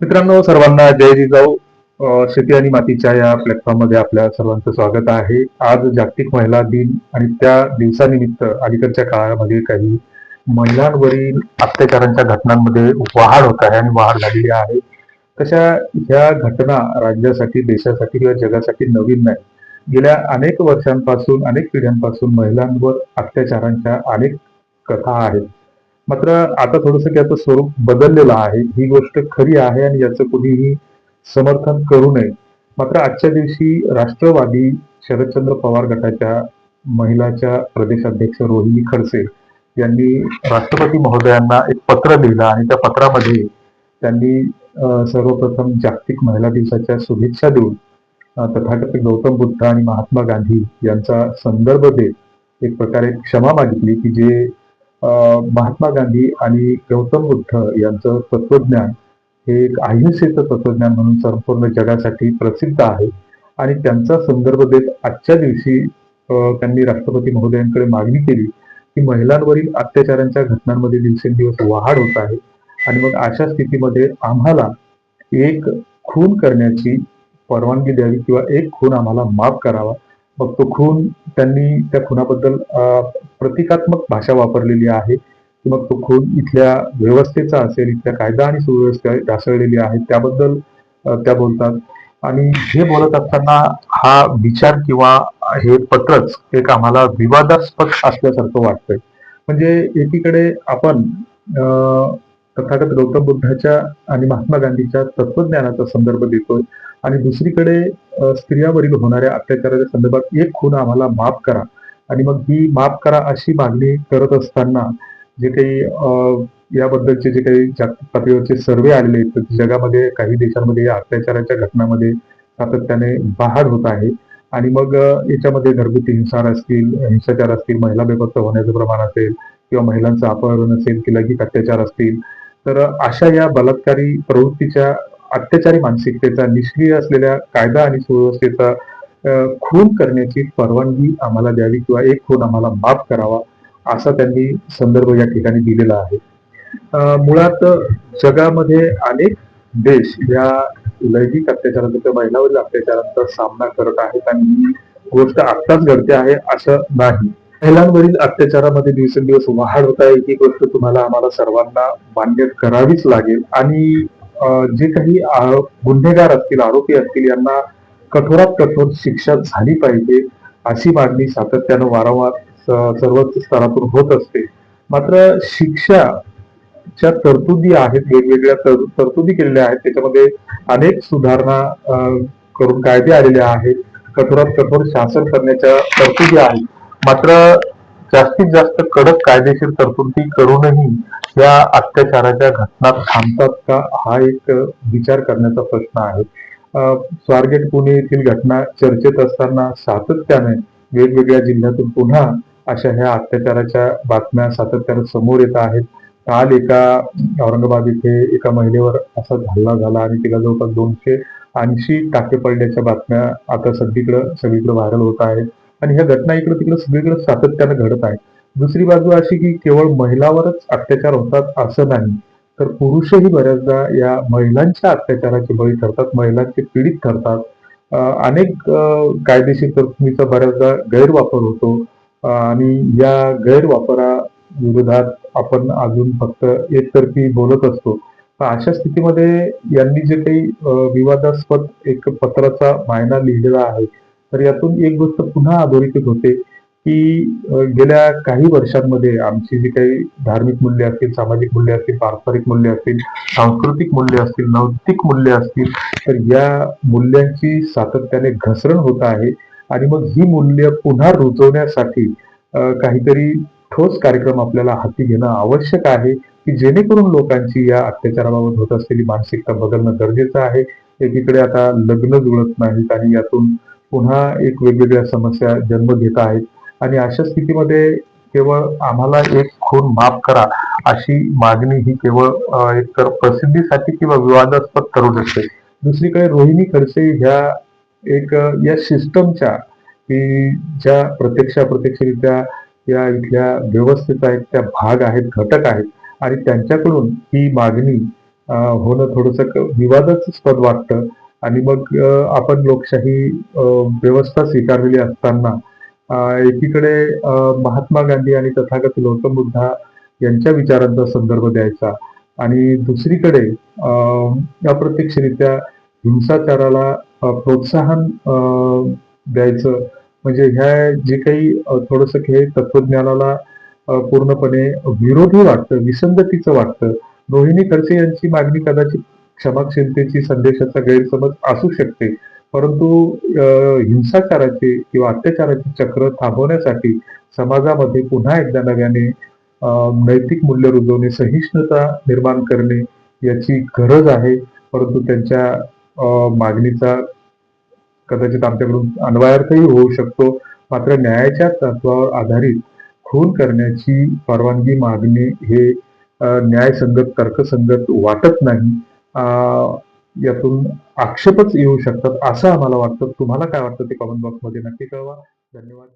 मित्रांनो सर्वांना जय जिजाऊ शेती आणि मातीच्या या प्लॅटफॉर्ममध्ये आपल्या सर्वांचं स्वागत आहे. आज जागतिक महिला दिन आणि त्या दिवसानिमित्त अलीकडच्या काळामध्ये काही महिलांवरील अत्याचारांच्या घटनांमध्ये वाढ होत आहे आणि वाढ झालेली आहे. तशा ह्या घटना राज्यासाठी देशासाठी किंवा जगासाठी नवीन नाही. गेल्या अनेक वर्षांपासून अनेक पिढ्यांपासून महिलांवर अत्याचारांच्या अनेक कथा आहेत. मात्र आता थोडंसं त्याचं स्वरूप बदललेलं आहे. ही गोष्ट खरी आहे आणि याचं कुणीही समर्थन करू नये. मात्र आजच्या दिवशी राष्ट्रवादी शरदचंद्र पवार गटाच्या महिलाच्या प्रदेशाध्यक्ष रोहिणी खडसे यांनी राष्ट्रपती महोदयांना एक पत्र लिहिलं आणि त्या पत्रामध्ये त्यांनी सर्वप्रथम जागतिक महिला दिवसाच्या शुभेच्छा देऊन तथागत गौतम बुद्ध आणि महात्मा गांधी यांचा संदर्भ देत एक प्रकारे क्षमा मागितली की जे महात्मा गांधी आणि गौतम बुद्ध यांचं तत्वज्ञान हे एक अहिंसेचं तत्वज्ञान म्हणून संपूर्ण जगासाठी प्रसिद्ध आहे. आणि त्यांचा संदर्भ देत आजच्या दिवशी त्यांनी राष्ट्रपती महोदयांकडे मागणी केली की महिलांवरील अत्याचारांच्या घटनांमध्ये दिवसेंदिवस वाढ होत आहे. आणि मग अशा स्थितीमध्ये आम्हाला एक खून करण्याची परवानगी द्यावी किंवा एक खून आम्हाला माफ करावा मग तो खून त्यांनी त्या खुनाबद्दल प्रतिकात्मक भाषा वापरलेली आहे. की मग तो खून इथल्या व्यवस्थेचा असेल इथल्या कायदा आणि सुव्यवस्था ढासळलेली आहे त्याबद्दल त्या बोलतात. आणि हे बोलत असताना हा विचार किंवा हे पत्रच एक आम्हाला विवादास्पद असल्यासारखं वाटतंय. म्हणजे एकीकडे आपण तथागत गौतम बुद्धाच्या आणि महात्मा गांधीच्या तत्वज्ञानाचा संदर्भ देतोय. आणि दुसरीकडे स्त्रियावरील होणाऱ्या अत्याचाराच्या संदर्भात एक खून आम्हाला माफ करा. आणि मग ही माफ करा अशी मागणी करत असताना जे काही याबद्दलचे जे काही जागतिक पातळीवरचे सर्वे आलेले आहेत जगामध्ये काही देशांमध्ये या अत्याचाराच्या घटनामध्ये सातत्याने वाढ होत आहे. आणि मग याच्यामध्ये घरगुती हिंसार असतील हिंसाचार असतील महिला बेपत्ता होण्याचं प्रमाण असेल किंवा महिलांचं अपहरण असेल की लैंगिक अत्याचार असतील तर अशा या बलात्कारी प्रवृत्तीच्या अत्याचारी मानसिकतेचा निष्क्रिय असलेल्या कायदा आणि सुव्यवस्थेचा खून करण्याची परवानगी आम्हाला द्यावी किंवा एक खून आम्हाला माफ करावा असा त्यांनी संदर्भ या ठिकाणी दिलेला आहे. मुळात जगामध्ये अनेक देश या लैंगिक अत्याचारांचा किंवा महिलावरील अत्याचारांचा सामना करत आहेत आणि ही गोष्ट आत्ताच घडते आहे असं नाही. महिलांवरील अत्याचारामध्ये दिवसेंदिवस वाढ होत आहे ही गोष्ट तुम्हाला आम्हाला सर्वांना मान्य करावीच लागेल. आणि जे काही गुन्हेगार असतील आरोपी असतील यांना कठोरात कठोर शिक्षा झाली पाहिजे अशी मागणी सातत्यानं वारंवार स- सर्वच स्तरातून होत असते. मात्र शिक्षा च्या तरतुदी आहेत वेगवेगळ्या तरतुदी केलेल्या आहेत. त्याच्यामध्ये अनेक सुधारणा करून कायदे आलेले आहेत. कठोरात कठोर शासन करण्याच्या तरतुदी आहेत. मात्र जास्तीत जास्त कडक कायदेशीर तरतुदी करूनही या अत्याचाराच्या घटना थांबतात का? हा एक विचार करण्याचा प्रश्न आहे. स्वारगेट पुणे येथील घटना चर्चेत असताना सातत्याने वेगवेगळ्या जिल्ह्यातून पुन्हा अशा ह्या अत्याचाराच्या बातम्या सातत्याने समोर येत आहेत. काल एका औरंगाबाद इथे एका महिलेवर असा हल्ला झाला आणि तिला जवळपास दोनशे ऐंशी टाके पडल्याच्या बातम्या आता सगळीकडं सगळीकडे व्हायरल होत आहेत. आणि ह्या घटना इकडे तिकडे सगळीकडे सातत्यानं घडत आहेत. दुसरी बाजू अशी की केवळ महिलावरच अत्याचार होतात असं नाही तर पुरुषही बऱ्याचदा या महिलांच्या अत्याचाराचे बळी ठरतात महिलांचे पीडित ठरतात. अनेक कायदेशीर तरतुदीचा बऱ्याचदा गैरवापर होतो. आणि या गैरवापरा विरोधात आपण अजून फक्त एकतर्फी बोलत असतो. तर अशा स्थितीमध्ये यांनी जे काही विवादास्पद एक पत्राचा मायना लिहिलेला आहे तर यातून एक गोष्ट पुन्हा अधोरेखित होते की गेल्या काही वर्षांमध्ये आमची जी काही धार्मिक मूल्य असतील सामाजिक मूल्य असतील पारंपरिक मूल्य असतील सांस्कृतिक मूल्य असतील नैतिक मूल्य असतील तर या मूल्यांची सातत्याने घसरण होत आहे. आणि मग ही मूल्य पुन्हा रुजवण्यासाठी काहीतरी ठोस कार्यक्रम आपल्याला हाती घेणं आवश्यक आहे की जेणेकरून लोकांची या अत्याचाराबाबत होत असलेली मानसिकता बदलणं गरजेचं आहे. एकीकडे आता लग्न जुळत नाहीत आणि यातून पुन्हा एक वेगवेगळ्या समस्या जन्म घेत आहेत. आणि अशा स्थितीमध्ये केवळ आम्हाला एक खून माफ करा अशी मागणी ही केवळ एक तर प्रसिद्धीसाठी किंवा विवादास्पद ठरू शकते. दुसरीकडे रोहिणी खडसे ह्या एक या सिस्टमच्या की ज्या प्रत्यक्ष अप्रत्यक्षरित्या या इथल्या व्यवस्थेत आहेत त्या भाग आहेत घटक आहेत. आणि त्यांच्याकडून ही मागणी अं, होणं थोडस विवादास्पद वाटतं. आणि मग आपण लोकशाही व्यवस्था स्वीकारलेली असताना एकीकडे महात्मा गांधी आणि तथागत गौतम बुद्धा यांच्या विचारांचा संदर्भ द्यायचा आणि दुसरीकडे अप्रत्यक्षरित्या हिंसाचाराला प्रोत्साहन द्यायचं म्हणजे ह्या जे काही थोडस हे तत्वज्ञानाला पूर्णपणे विरोधी वाटतं विसंगतीचं वाटतं रोहिणी खडसे यांची मागणी कदाचित क्षमाशीलतेची संदेशाचा गैरसमज असू शकते. परंतु हिंसाचाराचे किंवा अत्याचाराचे चक्र थांबवण्यासाठी समाजामध्ये पुन्हा एकदा नव्याने नैतिक मूल्य रुजवणे सहिष्णुता निर्माण करणे याची गरज आहे. परंतु त्यांच्या मागणीचा कदाचित आमच्याकडून अन्वयार्थही होऊ शकतो. मात्र न्यायाच्या तत्वावर आधारित खून करण्याची परवानगी मागणे हे न्यायसंगत तर्कसंगत वाटत नाही. यातून आक्षेपच येऊ शकतात असं आम्हाला वाटतं. तुम्हाला काय वाटतं ते कॉमेंट बॉक्समध्ये नक्की कळवा. धन्यवाद.